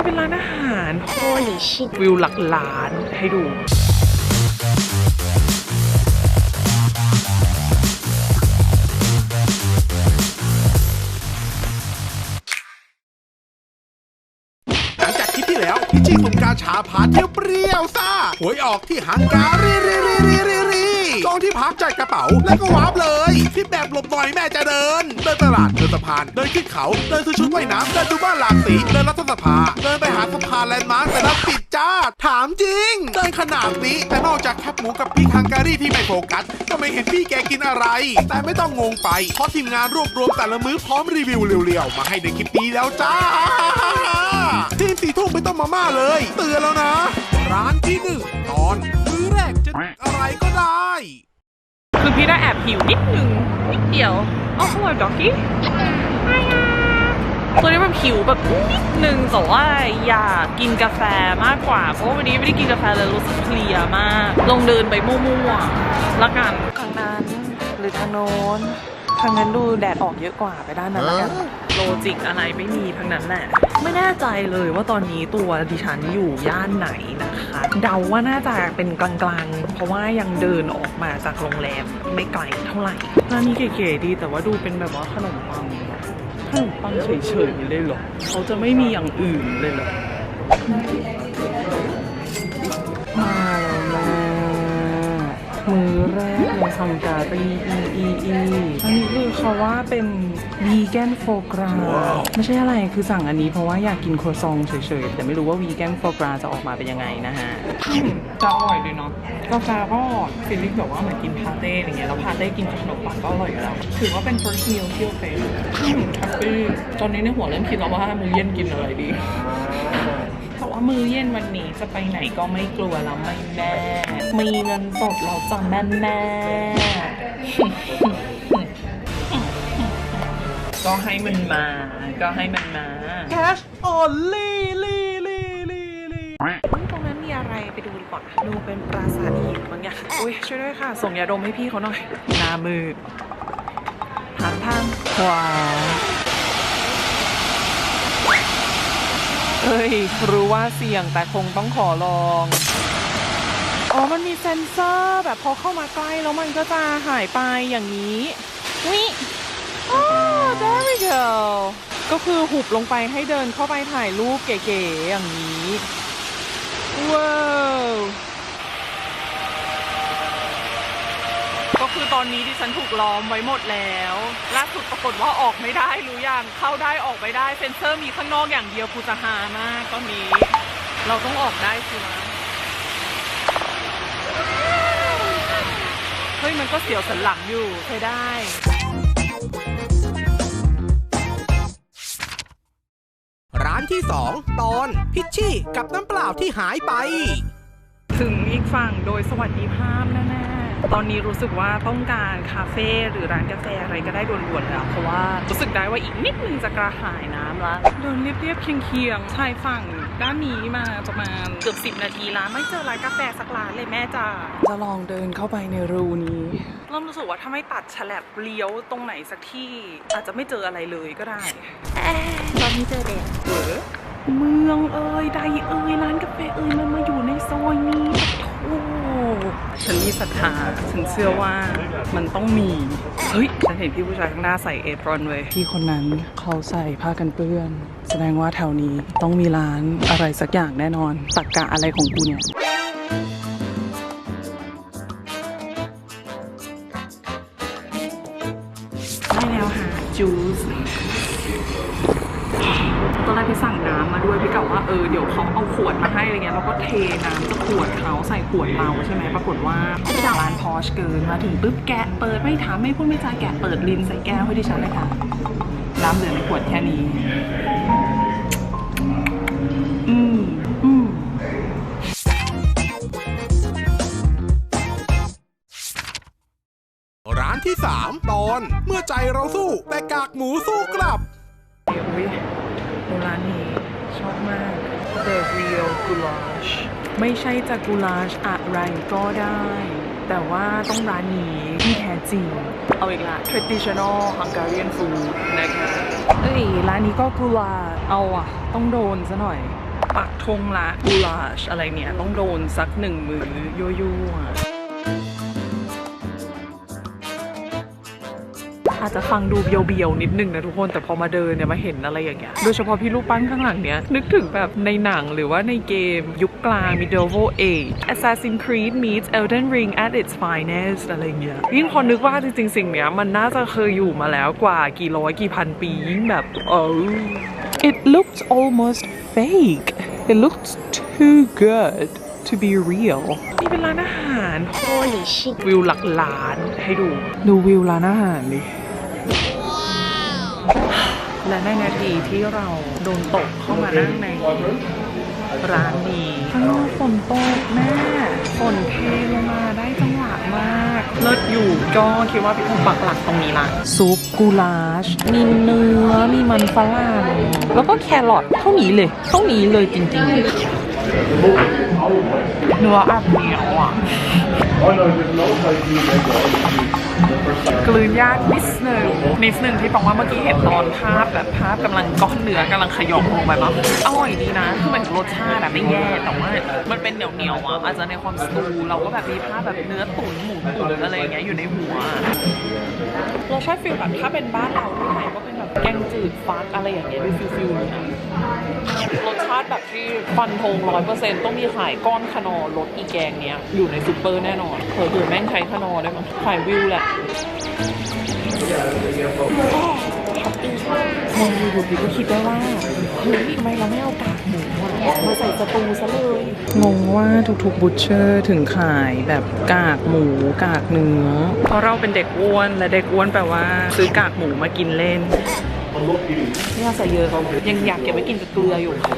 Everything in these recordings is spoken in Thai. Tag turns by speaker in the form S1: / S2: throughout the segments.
S1: นี่เป็นร้านอาหาร
S2: Holy shit
S1: วิวหลักล้านให้ดู
S3: หลังจากคลิปที่แล้วพี่จี้สุ่มกาชาพาเที่ยวเปรี้ยวซ่าหวยออกที่ฮังการีรีรีรีรี รีจองที่พักจายกระเป๋า แล้วก็วาร์ปเลยที่แบบหลบหน่อยแม่จะเดิน เดินตลาด เดินสะพาน เดินขึ้นเขา เดินซื้อชุดว่ายน้ำเดินดูบ้านหลากสี เดินรัฐสภา เดินไปหาสะพานแลนด์มาร์คแต่นับปิดจ้า ถามจริง เดินขนาดนี้ แต่นอกจากแคบหมูกับพริกฮังการีที่ไม่โฟกัส ก็ไม่เห็นพี่แกกินอะไร แต่ไม่ต้องงงไป เพราะทีมงานรวบรวมแต่ละมื้อพร้อมรีวิวเรียวๆ มาให้ในคลิปนี้แล้วจ้า ทีมสีทุ่มไม่ต้องมาม่าเลย เตือนแล้วนะ ร้านที่หนึ่งตอน จะอะไรก็ได้
S1: คือพี่ได้แอบหิวนิดนึงนิดเดียวอ๋อสวัสดีด็อกกี้ตอนนี้แบบหิวแบบนิดนึงแต่ว่าอยากกินกาแฟมากกว่า เพราะว่าวันนี้ไม่ได้กินกาแฟเลยรู้สึกเพลียมาก ลงเดินไปมั่วๆละกันทางนั้นหรือทางโน้น ทางนั้นดูแดดออกเยอะกว่าไปด้านนั้นละกันโลจิกอะไรไม่มีทั้งนั้นแหละ ไม่แน่ใจเลยว่าตอนนี้ตัวดิฉันอยู่ย่านไหนนะคะ เดาว่าน่าจะเป็นกลางๆ เพราะว่ายังเดินออกมาจากโรงแรมไม่ไกลเท่าไหร่ร้านนี้เก๋ๆดีแต่ว่าดูเป็นแบบว่าขนมปังขนมปังเฉยๆเลยเหรอเขาจะไม่มีอย่างอื่นเลยเหรอ มือแรกในฮังการีอีอีอีอันนี้คือเขาว่าเป็นวีแกนโฟกราไม่ใช่อะไรคือสั่งอันนี้เพราะว่าอยากกินครัวซองเฉยๆ แต่ไม่รู้ว่าวีแกนโฟกราจะออกมาเป็นยังไงนะฮะจะอร่อยดีเนาะกาแฟก็ฟีลลิ่งแบบว่าเหมือนกินพาเต้อะไรเงี้ยแล้วพาเต้กินกับขนมปังก็อร่อยอยู่แล้วถือว่าเป็น first meal ที่โอเคแฮปปี้ตอนนี้ในหัวเริ่มคิดแล้วว่ามื้อเย็นกินอะไรดีแต่ว่า มื้อเย็นวันนี้จะไปไหนก็ไม่กลัวแล้วไม่แน่มีเงินสดเราจะแม่แม่ๆก็ให้มันมา ก็ให้มันมา cash only ลีลีลีลีตรงนั้นมีอะไรไปดูดีกว่าดูเป็นปราสาทหินบางอย่างอุ้ยช่วยด้วยค่ะ ส่งยาดมให้พี่เขาหน่อยหน้ามืดทางทางขวา เฮ้ย รู้ว่าเสี่ยงแต่คงต้องขอลอง อ๋อ มันมีเซ็นเซอร์แบบพอเข้ามาใกล้แล้วมันก็จะหายไปอย่างนี้วิโอ้ there we go ก็คือหุบลงไปให้เดินเข้าไปถ่ายรูปเก๋ๆอย่างนี้ ว้าว คือตอนนี้ดิฉันถูกล้อมไว้หมดแล้วล่าสุดปรากฏว่าออกไม่ได้รู้ยังเข้าได้ออกไม่ได้เซ็นเซอร์มีข้างนอกอย่างเดียวกูจะหามากตอนนี้ เราต้องออกได้สิวะเฮ้ยมันก็เสียวสันหลังอยู่ใช้ได้
S3: ร้านที่สองตอนพิชชี่กับน้ำเปล่าที่หายไป
S1: ถึงอีกฝั่งโดยสวัสดิภาพแน่ๆ ตอนนี้รู้สึกว่าต้องการคาเฟ่หรือร้านกาแฟอะไรก็ได้ด่วนๆแล้วเพราะว่ารู้สึกได้ว่าอีกนิดนึงจะกระหายน้ำละเดินเรียบๆเคียงๆชายฝั่งด้านนี้มาประมาณเกือบสิบนาทีแล้วไม่เจอร้านกาแฟสักร้านเลยแม่จ้าจะลองเดินเข้าไปในรูนี้เริ่มรู้สึกว่าถ้าไม่ตัดฉลับเลี้ยวตรงไหนสักที่ อาจจะไม่เจออะไรเลยก็ได้
S2: ตอนนี้เจอเด็ก
S1: เออเมืองเอ่ยใดเอ่ยร้านกาแฟเอ่ยมันมาอยู่ในซอยนี้โอ้ ฉันมีศรัทธา ฉันเชื่อว่ามันต้องมี เฮ้ย ฉันเห็นพี่ผู้ชายข้างหน้าใส่เอปรอนเว้ยพี่คนนั้นเขาใส่ผ้ากันเปื้อน แสดงว่าแถวนี้ต้องมีร้านอะไรสักอย่างแน่นอนตักกะอะไรของกูเนี่ยได้แล้วค่ะจูส ตอนแรกพี่สั่งน้ำมาด้วยพี่กะว่าเออเดี๋ยวเขาเอาขวดมาให้อะไรเงี้ยแล้วก็เทน้ำจากขวดเขาใส่ขวดเราใช่ไหมปรากฏว่าจากร้านพอชเกินมาถึงปุ๊บแกะเปิดไม่ถามไม่พูดไม่จาแกะเปิดลินใส่แก้วให้ดิฉันเลยค่ะ น้ำเหลือในขวดแค่นี้ อืมอืม
S3: ร้านที่สามตอน เมื่อใจเราสู้แต่กากหมูสู้กลับ
S1: เดี๋ยดูร้านนี้ชอบมาก The Real Goulash ไม่ใช่จะกูลาชอะไรก็ได้ แต่ว่าต้องร้านนี้ที่แท้จริง เอาอีกละ traditional Hungarian food นะคะเอ้ยร้านนี้ก็กูลาเอาอะต้องโดนซะหน่อย ปักธงละกูลาชอะไรเนี่ย ต้องโดนสักหนึ่งมือยั่วๆ จจะฟังดูเบียวๆนิดนึงนะทุกคนแต่พอมาเดินเนี่ยมาเห็นอะไรอย่างเงี้ยโดยเฉพาะพี่รูปปั้นข้างหลังเนี้ยนึกถึงแบบในหนังหรือว่าในเกมยุคกลาง medieval age Assassin's Creed meets Elden Ring at its finest อะไรเงี้ยยิ่งพอนึกว่าจริงๆ สิ่งเนี้ยมันน่าจะเคยอยู่มาแล้วกว่ากี่ร้อยกี่พันปียิ่งแบบเออ it looks almost fake it looks too good to be real นี่เป็นร้านอาหาร
S2: Holy shit
S1: วิวหลักล้านให้ดู ดูวิวร้านอาหารดิ และในนาทีที่เราโดนตกเข้ามานั่งในร้านนี้ข้างนอกฝนตกแม่ฝนเทลงมาได้จังหวะมากเลิศอยู่ก็คิดว่าพี่คงปักหลักตรงนี้ละซุปกูลาชมีเนื้อมีมันฝรั่งแล้วก็แครอทเท่านี้เลยเท่านี้เลยจริงๆเนื้ออับเหนียวอะ กลืนยากนิดนึงนิดนึงที่บอกว่าเมื่อกี้เห็นตอนภาพแบบภาพกำลังก้อนเนื้อกำลังขยอกลงไปมั้งอร่อยดีนะคือมันรสชาติแบบไม่แย่แต่ว่ามันเป็นเหนียวเหนียวอะอาจจะในความสตูเราก็แบบมีภาพแบบเนื้อตุ๋นหมูตุ๋นอะไรอย่างเงี้ยอยู่ในหัวเรสชาติฟิลแบบถ้าเป็นบ้านเราที่ไทยก็เป็นแบบแกงจืดฟักอะไรอย่างเงี้ยด้วยฟิลฟิลนี้รสชาติแบบที่ฟันธงร้อยเปอร์เซ็นต์ต้องมีขายก้อนขนอรสอีแกงเนี้ยอยู่ในซูเปอร์แน่นอนเผื่อแม่งใช้ขนอได้มั้งขายวิวแหละมองดูดูดีก็คิดได้ว่าเฮ้ยทำไมเราไม่เอากากหมูอะมาใส่สตูซะเลย งงว่าทุกๆบูชเชอร์ถึงขายแบบกากหมูกากเนื้อเพราะเราเป็นเด็กอ้วนและเด็กอ้วนแปลว่า ซื้อกากหมูมากินเล่นไม่เอาใส่เยอะเขายังอยากเก็บไว้กินกับเกลืออยู่ค่ะ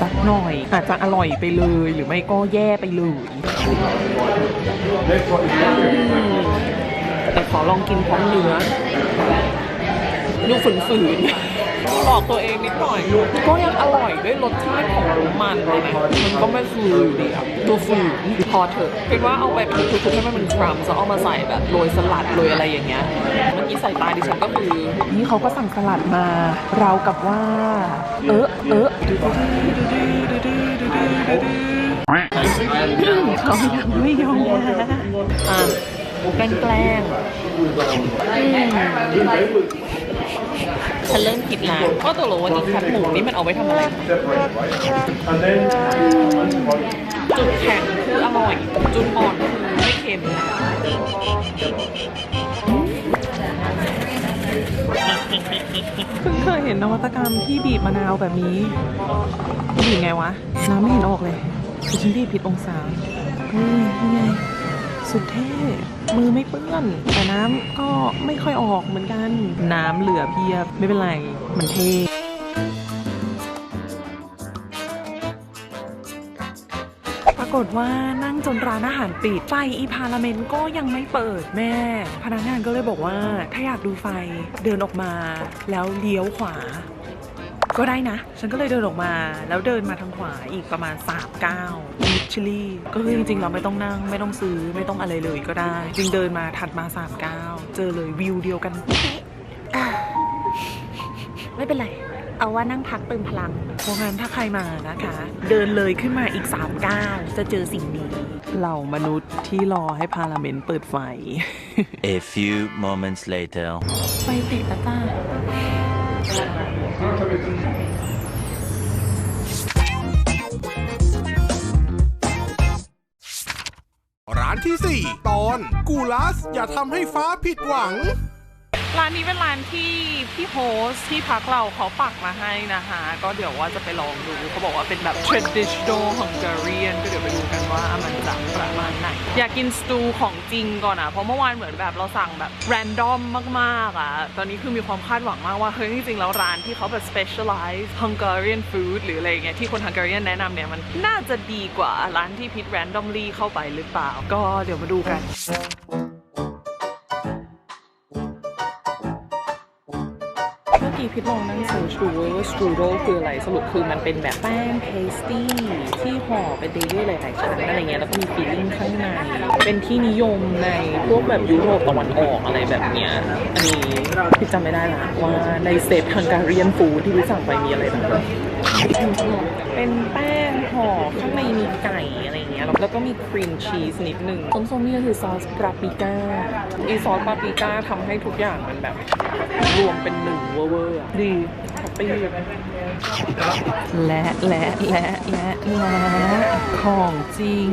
S1: สักหน่อย อาจจะอร่อยไปเลยหรือไม่ก็แย่ไปเลยอืม แต่ขอลองกินพร้อมเนื้อดูฝืนๆบอกตัวเองนิดหน่อยก็ยังอร่อยด้วยรสชาติของน้ำมันเลยนะมันก็ไม่ฝืนอยู่ดีอะตัวฝืนพอเถอะคิดว่าเอาไปทุกๆให้มันเป็นครัมจะเอามาใส่แบบโรยสลัดโรยอะไรอย่างเงี้ยเมื่อกี้ใส่ตาดิฉันก็คือนี่เขาก็สั่งสลัดมา เรากับว่า เออเออเขายังไม่ยอมแพ้อะ แกล้งแกล้งฉันเริ่มคิดแล้วว่าตกลงวันนี้แคปหมูนี่มันเอาไว้ทำอะไร จุดแข็งคืออร่อย จุดอ่อนคือไม่เค็มเพิ่งเคยเห็นนวัตกรรมที่บีบมะนาวแบบนี้บีบไงวะ น้ำไม่เห็นออกเลยคือฉันบีบผิดองศาเฮ้ยนี่ไง สุดเท่มือไม่เปื้อน แต่น้ำก็ไม่ค่อยออกเหมือนกัน น้ำเหลือเพียบ ไม่เป็นไร มันเท่ปรากฏว่านั่งจนร้านอาหารปิด ไฟอีพาราเมนต์ก็ยังไม่เปิดแม่ พนักงานก็เลยบอกว่า ถ้าอยากดูไฟเดินออกมา แล้วเลี้ยวขวา ก็ได้นะ ฉันก็เลยเดินออกมา แล้วเดินมาทางขวาอีกประมาณ3ก้าวลิ ชลี่ก็คือจริงๆเราไม่ต้องนั่งไม่ต้องซื้อไม่ต้องอะไรเลยก็ได้จริงเดินมาถัดมา3ก้าวเจอเลยวิวเดียวกัน
S2: ไม่เป็นไร เอาว่านั่งพักเติมพลัง
S1: เพราะงั้นถ้าใครมานะคะ เดินเลยขึ้นมาอีก3ก้าวจะเจอสิ่งนี้เหล่ามนุษย์ที่รอให้พาราเมนต์เปิดไฟ
S4: A few moments later.
S1: ไฟติดแล้วจ้า
S3: ที่ 4 ตอน กูลัส อย่าทำให้ฟ้าผิดหวัง
S1: ร้านนี้เป็นร้านที่พี่โฮสที่พักเราเขาปักมาให้นะคะ ก็เดี๋ยวว่าจะไปลองดูเขาบอกว่าเป็นแบบ traditional Hungarian ก็เดี๋ยวไปดูกันว่ามันจะประมาณไหน อยากกินสตูของจริงก่อนอะเพราะเมื่อวานเหมือนแบบเราสั่งแบบ random มากๆอะตอนนี้คือมีความคาดหวังมากว่าเฮ้ยจริงๆแล้วร้านที่เขาแบบ specialize Hungarian food หรืออะไรเงี้ยที่คน Hungarian แนะนำเนี่ยมันน่าจะดีกว่าร้านที่พิท randomly เข้าไปหรือเปล่า ก็เดี๋ยวมาดูกัน กี้พิทลองนั่งเซิร์ชดูเว้ยว่าสตรูโดคืออะไรสรุปคือมันเป็นแบบแป้งเพสตี้ที่ห่อเป็นเดลี่หลายๆชั้นอะไรเงี้ยแล้วก็มีฟิลลิ่งข้างใน เป็นที่นิยมในพวกแบบยุโรปตะวันออกอะไรแบบเนี้ยอันนี้พี่จำไม่ได้ละว่าในเซตฮังการียนฟูที่พี่สั่งไปมีอะไรบ้างเป็นแป้งห่อข้างในมีไก่ อะไรอย่างเงี้ยแล้วก็มีครีมชีสนิดนึงส้มๆนี่ก็คือซอสปาปริก้าอีซอสปาปริก้าทำให้ทุกอย่างมันแบบ รวมเป็นหนึ่งเวอร์ๆอะดีแฮปปี้และและและและและของจริง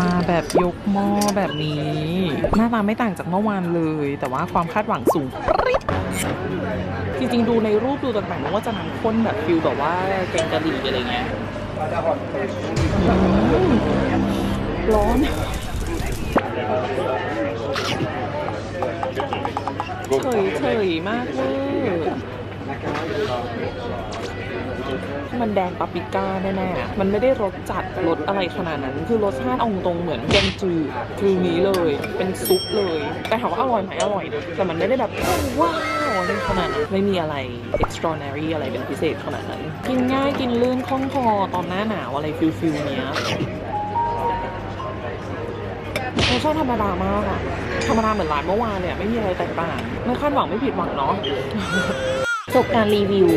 S1: มาแบบยกหม้อแบบนี้ หน้าตาไม่ต่างจากเมื่อวานเลย แต่ว่าความคาดหวังสูงปริ๊ดจริงๆ ดูในรูปดูต่างๆนึกว่าจะน้ำข้นแบบฟิลแบบว่าแกงกะหรี่อะไรเงี้ยอืม ร้อนเฉยเฉยๆมากเวอร์มันแดงปาปิก้าแน่ๆ มันไม่ได้รสจัดรสอะไรขนาดนั้น คือรสชาติอาตรงเหมือนแกงจืดคือนี้เลย เป็นซุปเลย แต่ถามว่าอร่อยไหมอร่อยนะแต่มันไม่ได้แบบว้าว ไรขนาดนั้นไม่มีอะไร extraordinary อะไรเป็นพิเศษขนาดนั้น กินง่ายกินลื่นคล่องคอตอนหน้าหนาวอะไรฟิลฟิลเนี้ยรสชาติธรรมดามากอะธรรมดาเหมือนร้านเมื่อวานเลยอะไม่มีอะไรแตกต่างไม่คาดหวังไม่ผิดหวังเนาะจบการรีวิว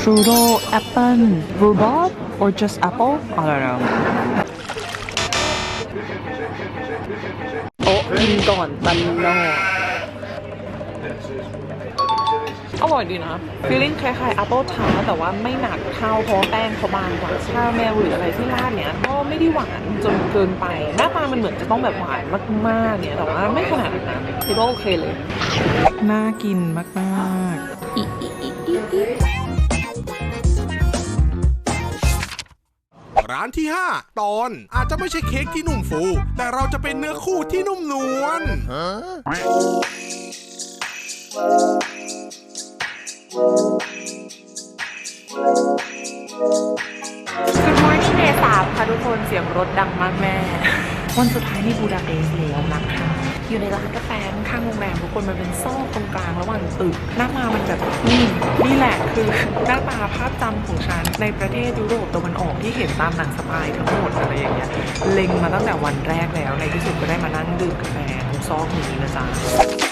S1: Trudeau apple rhubarb or just apple I don't know โอ้กินก่อนตลอ อร่อยดีนะฟีลลิ่งคล้ายๆ apple tart แต่ว่าไม่หนักเท่าเพราะว่าแป้งเขาบางกว่าชาแมวหรืออะไรที่ราดเนี้ยก็ไม่ได้หวานจนเกินไป หน้าตามันเหมือนจะต้องแบบหวานมากๆเนี่ยแต่ว่าไม่ขนาดนั้นนะคิดว่าโอเคเลย น่ากินมากๆอีอีอีอีอี
S3: ร้านที่ 5 ตอนอาจจะไม่ใช่เค้กที่นุ่มฟู แต่เราจะเป็นเนื้อคู่ที่นุ่มนวล
S1: Good รถดังมากแม่ วันสุดท้ายในบูดาเปสต์แล้วนะคะอยู่ในร้านกาแฟข้างโรงแรมทุกคนมันเป็นซอกตรงกลางระหว่างตึก หน้ามามันแบบนี่นี่แหละคือหน้าตาภาพจำของฉันในประเทศยุโรปตะวันออกที่เห็นตามหนังสปายทั้งหมดอะไรอย่างเงี้ยเล็งมาตั้งแต่วันแรกแล้วในที่สุดก็ได้มานั่งดื่มกาแฟตรงซอกนี้นะจ๊ะ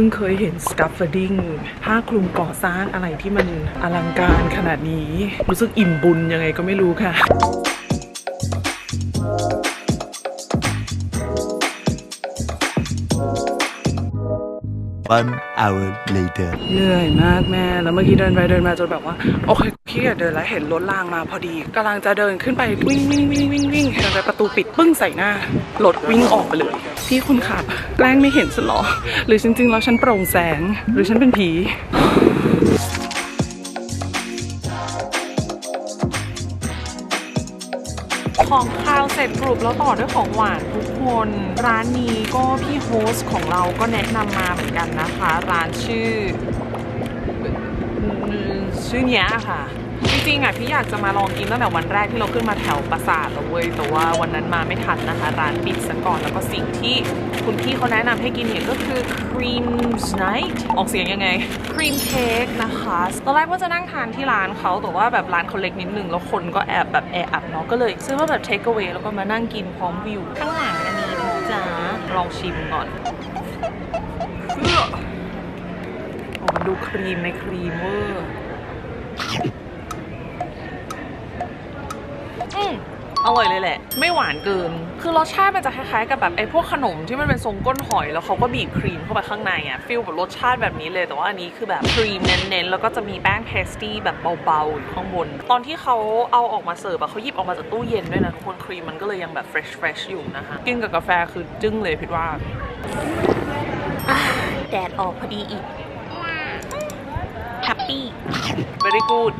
S1: พิ่งเคยเห็นสกับฟอร์ดิ้งผ้าคลุมก่อสร้างอะไรที่มันอลังการขนาดนี้ รู้สึกอิ่มบุญยังไงก็ไม่รู้ค่ะ
S4: One hour later.
S1: เหนื่อยมากแม่ แล้วเมื่อกี้เดินไปเดินมาจนแบบว่า โอเคพี่เกียจเดินแล้วเห็นรถรางมาพอดี กำลังจะเดินขึ้นไปวิ่งวิ่งวิ่งวิ่งวิ่งเดินไปประตูปิดปึ้งใส่หน้ารถวิ่งออกไปเลย พี่คนขับแกล้งไม่เห็นฉันเหรอ หรือจริงๆแล้วฉันโปร่งแสง หรือฉันเป็นผี ของคาวเสร็จกรุบแล้วต่อด้วยของหวานทุกคน ร้านนี้ก็พี่โฮสของเราก็แนะนำมาเหมือนกันนะคะ ร้านชื่อ ชื่อเนี้ยค่ะ จริงๆอะพี่อยากจะมาลองกินตั้งแต่วันแรกที่เราขึ้นมาแถวปราสาทแล้วเว้ยแต่ว่าวันนั้นมาไม่ทันนะคะ ร้านปิดซะก่อนแล้วก็สิ่งที่คุณพี่เขาแนะนำให้กินเนี่ยก็คือ cream night ออกเสียงยังไง cream cake นะคะตอนแรกว่าจะนั่งทานที่ร้านเขาแต่ว่าแบบร้านเขาเล็กนิดนึง แล้วคนก็แอบแบบแออัดเนาะก็เลยซื้อมาแบบ take away แล้วก็มานั่งกินพร้อมวิวข้างหลังอันนี้นะจ๊ะลองชิมก่อนเพื่อโอ้มันดูครีมในครีมเวอร์ อร่อยเลยแหละ ไม่หวานเกิน คือรสชาติมันจะคล้ายๆกับแบบไอ้พวกขนมที่มันเป็นทรงก้นหอย แล้วเขาก็บีบครีมเข้าไปข้างในอะฟิลแบบรสชาติแบบนี้เลย แต่ว่าอันนี้คือแบบครีมเน้นๆ แล้วก็จะมีแป้งเพสตี้แบบเบาๆอยู่ข้างบน ตอนที่เขาเอาออกมาเสิร์ฟอะเขาหยิบออกมาจากตู้เย็นด้วยนะทุกคนครีมมันก็เลยยังแบบเฟรชเฟรชอยู่นะคะ กินกับกาแฟคือจึ้งเลยพิดว่า
S2: แดดออกพอดีอีกแฮปปี้
S1: very good